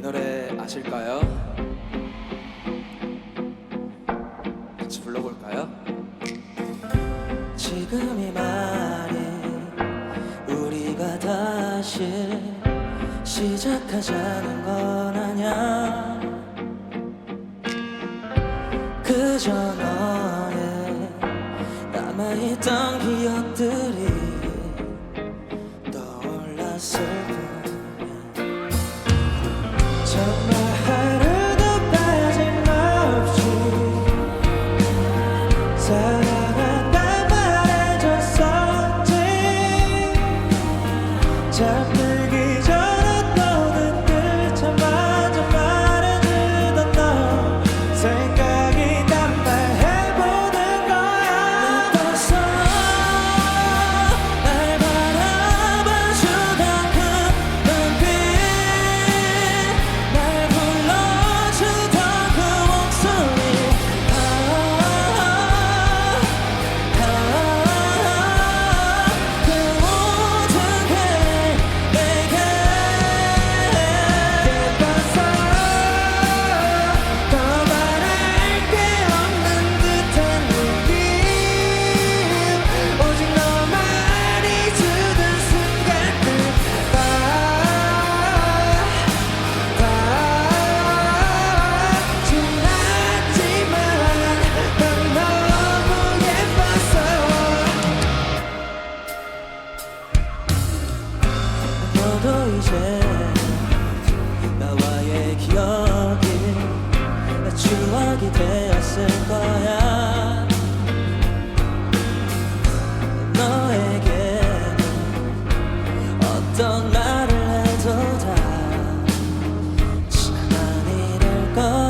노래 아실까요? 같이 불러볼까요? 지금 이 말이 우리가 다시 시작하자는 건 아냐 그저 너의 남아있던 기억들 나도 이제 나와의 기억이 나 추억이 되었을 거야. 너에게 어떤 말을 해도 다 지난 일일 거야.